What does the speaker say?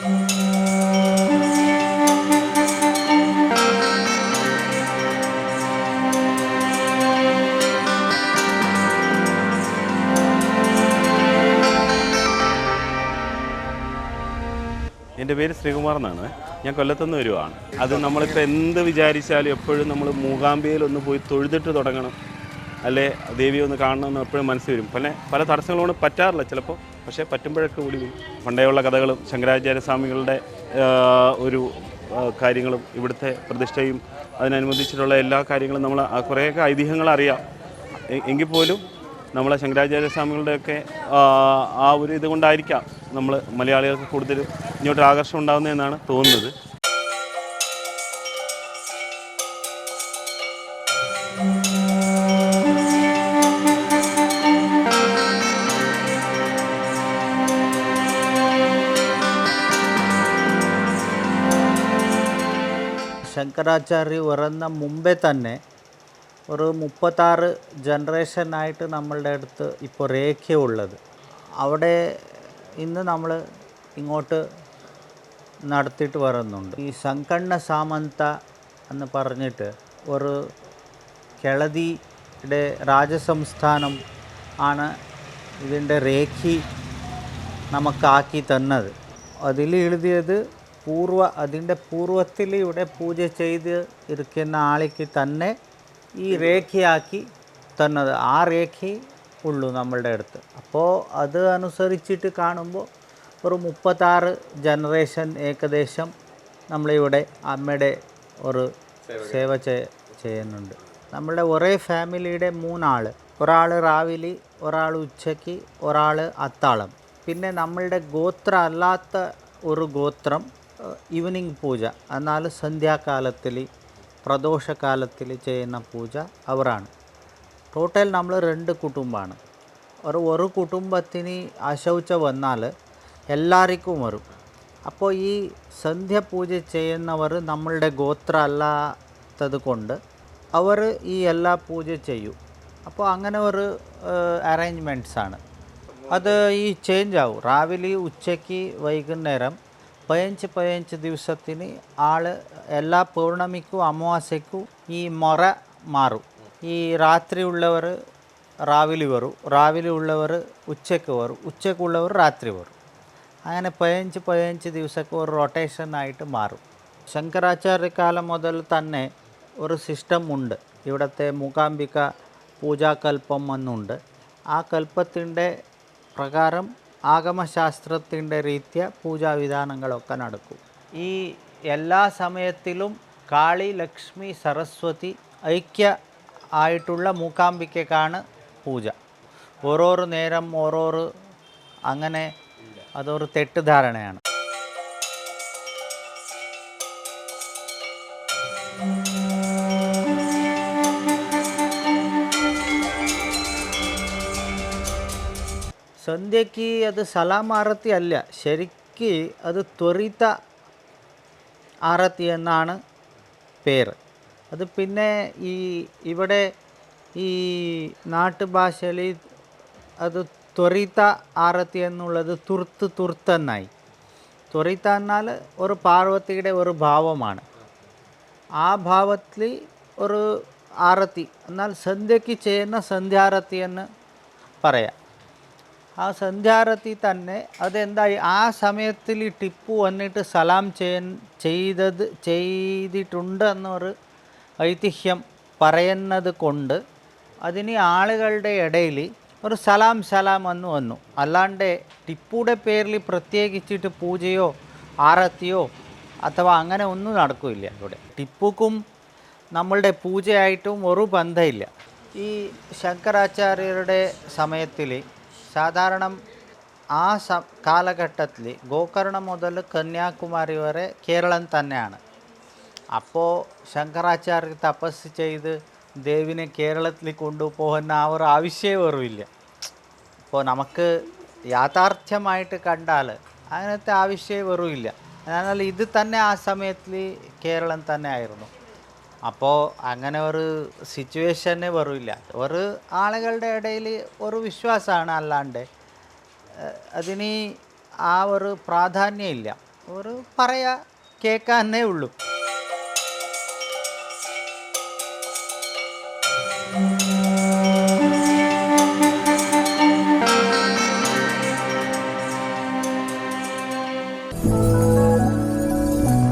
എന്റെ പേര് ശ്രീകുമാർ എന്നാണ്. ഞാൻ കൊല്ലത്തുനിന്ന് വരുവാണ്. അത് നമ്മളിപ്പോൾ എന്ത് വിചാരിച്ചാലും എപ്പോഴും നമ്മൾ മൂകാംബികയിൽ ഒന്ന് പോയി തൊഴുതിട്ട് തുടങ്ങണം. അല്ലെ? ദേവിയെ ഒന്ന് കാണണമെന്ന് എപ്പോഴും മനസ്സിൽ വരും. പല പല തടസ്സങ്ങളോട് പറ്റാറില്ല. ചിലപ്പോൾ പക്ഷേ പറ്റുമ്പോഴൊക്കെ കൂടി പണ്ടേയുള്ള കഥകളും ശങ്കരാചാര്യ സ്വാമികളുടെ ഒരു കാര്യങ്ങളും ഇവിടുത്തെ പ്രതിഷ്ഠയും അതിനനുബന്ധിച്ചിട്ടുള്ള എല്ലാ കാര്യങ്ങളും നമ്മൾ കുറേയൊക്കെ ഐതിഹ്യങ്ങൾ അറിയാം. എങ്കിൽ പോലും നമ്മളെ ശങ്കരാചാര്യ സ്വാമികളുടെയൊക്കെ ആ ഒരു ഇതുകൊണ്ടായിരിക്കാം നമ്മൾ മലയാളികൾക്ക് കൂടുതൽ ഇങ്ങോട്ട് ആകർഷണം ഉണ്ടാകുന്നതെന്നാണ് തോന്നുന്നത്. ശങ്കരാചാര്യ വരുന്ന മുമ്പേ തന്നെ ഒരു മുപ്പത്താറ് ജനറേഷനായിട്ട് നമ്മളുടെ അടുത്ത് ഇപ്പോൾ രേഖയുള്ളത്. അവിടെ ഇന്ന് നമ്മൾ ഇങ്ങോട്ട് നടത്തിയിട്ട് വരുന്നുണ്ട്. ഈ സങ്കണ്ണ സാമന്ത എന്ന് പറഞ്ഞിട്ട് ഒരു കെളതിയുടെ രാജസംസ്ഥാനം ആണ് ഇതിന്റെ രേഖി നമുക്കാക്കി തന്നത്. അതിൽ എഴുതിയത് പൂർവ അതിന്റെ പൂർവത്തിലൂടെ പൂജ ചെയ്ത് ഇരിക്കുന്ന ആളിക്ക് തന്നെ ഈ രേഖയാക്കി തന്നത്. ആ രേഖ ഉള്ളൂ നമ്മളുടെ അടുത്ത്. അപ്പോൾ അത് അനുസരിച്ചിട്ട് കാണുമ്പോൾ ഒരു മുപ്പത്താറ് ജനറേഷൻ ഏകദേശം നമ്മളിവിടെ അമ്മയുടെ ഒരു സേവ ചെയ്യുന്നുണ്ട്. നമ്മളുടെ ഒരേ ഫാമിലിയുടെ മൂന്നാൾ. ഒരാൾ രാവിലെ ഒരാൾ ഉച്ചയ്ക്ക് ഒരാൾ അത്താളം. പിന്നെ നമ്മളുടെ ഗോത്ര അല്ലാത്ത ഒരു ഗോത്രം ഈവനിങ് പൂജ എന്നാൽ സന്ധ്യാകാലത്തിൽ പ്രദോഷകാലത്തിൽ ചെയ്യുന്ന പൂജ അവരാണ്. ടോട്ടൽ നമ്മൾ രണ്ട് കുടുംബമാണ്. ഒരു ഒരു കുടുംബത്തിന് അശൗച വന്നാൽ എല്ലാവർക്കും വരും. അപ്പോൾ ഈ സന്ധ്യ പൂജ ചെയ്യുന്നവർ നമ്മളുടെ ഗോത്ര അല്ലാത്തത് കൊണ്ട് അവർ ഈ എല്ലാ പൂജ ചെയ്യും. അപ്പോൾ അങ്ങനെ ഒരു അറേഞ്ച്മെന്റ്സാണ് അത് ഈ ചേഞ്ച് ആവും. രാവിലെ ഉച്ചയ്ക്ക് വൈകുന്നേരം പതിനഞ്ച് പതിനഞ്ച് ദിവസത്തിന് ആൾ എല്ലാ പൗർണമിക്കും അമാവാസ്യക്കും ഈ മുറ മാറും. ഈ രാത്രി ഉള്ളവർ രാവിലെ വരും രാവിലെ ഉള്ളവർ ഉച്ചയ്ക്ക് വരും ഉച്ചയ്ക്കുള്ളവർ രാത്രി വരും. അങ്ങനെ പതിനഞ്ച് പതിനഞ്ച് ദിവസമൊക്കെ ഒരു റൊട്ടേഷൻ ആയിട്ട് മാറും. ശങ്കരാചാര്യകാലം മുതൽ തന്നെ ഒരു സിസ്റ്റം ഉണ്ട്. ഇവിടുത്തെ മൂകാംബിക പൂജാകൽപ്പം എന്നുണ്ട് ആ കൽപ്പത്തിന്റെ പ്രകാരം ആഗമശാസ്ത്രത്തിന്റെ രീതിയ പൂജാവിധാനങ്ങളൊക്കെ നടക്കും. ഈ എല്ലാ സമയത്തിലും കാളി ലക്ഷ്മി സരസ്വതി ഐക്യ ആയിട്ടുള്ള മൂക്കാംബിക്കാണ് പൂജ. ഓരോരോ നേരം ഓരോരോ അങ്ങനെ അതൊരു തെറ്റിദ്ധാരണയാണ്. സന്ധ്യയ്ക്ക് അത് സലാമാറത്തി അല്ല ശരിക്ക് അത് ത്വരിത ആരത്തി എന്നാണ് പേര്. അത് പിന്നെ ഈ ഇവിടെ ഈ നാട്ടുഭാഷയിൽ അത് ത്വരിത ആരത്തി എന്നുള്ളത് തുർത്ത് തുർത്തെന്നായി. ത്വരിത എന്നാൽ ഒരു പാർവതിയുടെ ഒരു ഭാവമാണ്. ആ ഭാവത്തിൽ ഒരു ആരത്തി എന്നാൽ സന്ധ്യയ്ക്ക് ചെയ്യുന്ന സന്ധ്യാരത്തി എന്ന് പറയാം. ആ സന്ധ്യാരത്തിൽ തന്നെ അതെന്തായി? ആ സമയത്തിൽ ഈ ടിപ്പു വന്നിട്ട് സലാം ചെയ്യാൻ ചെയ്തത് ചെയ്തിട്ടുണ്ട് എന്നൊരു ഐതിഹ്യം പറയുന്നത് കൊണ്ട് അതിന് ആളുകളുടെ ഇടയിൽ ഒരു സലാം സലാം എന്ന് വന്നു. അല്ലാണ്ട് ടിപ്പുടെ പേരിൽ പ്രത്യേകിച്ചിട്ട് പൂജയോ ആരത്തിയോ അഥവാ അങ്ങനെ ഒന്നും നടക്കില്ല ഇവിടെ. ടിപ്പുക്കും നമ്മളുടെ പൂജയായിട്ടും ഒരു ബന്ധമില്ല. ഈ ശങ്കരാചാര്യരുടെ സമയത്തിൽ സാധാരണ ആ സ കാലഘട്ടത്തിൽ ഗോകർണ മുതൽ കന്യാകുമാരി വരെ കേരളം തന്നെയാണ്. അപ്പോൾ ശങ്കരാചാര്യ തപസ് ചെയ്ത് ദേവിനെ കേരളത്തിൽ കൊണ്ടുപോകുന്ന ആ ഒരു ആവശ്യമേ വെറുമില്ല അപ്പോൾ നമുക്ക് യാഥാർത്ഥ്യമായിട്ട് കണ്ടാൽ അങ്ങനത്തെ ആവശ്യമേ വെറുമില്ല എന്നാൽ ഇത് തന്നെ ആ സമയത്തിൽ കേരളം തന്നെ ആയിരുന്നു. അപ്പോൾ അങ്ങനെ ഒരു സിറ്റുവേഷനെ വെറുമില്ല ഒരു ആളുകളുടെ ഇടയിൽ ഒരു വിശ്വാസമാണ് അല്ലാണ്ട്. അതിന് ആ ഒരു പ്രാധാന്യമില്ല. ഒരു പറയാ കേൾക്കാനേ ഉള്ളൂ.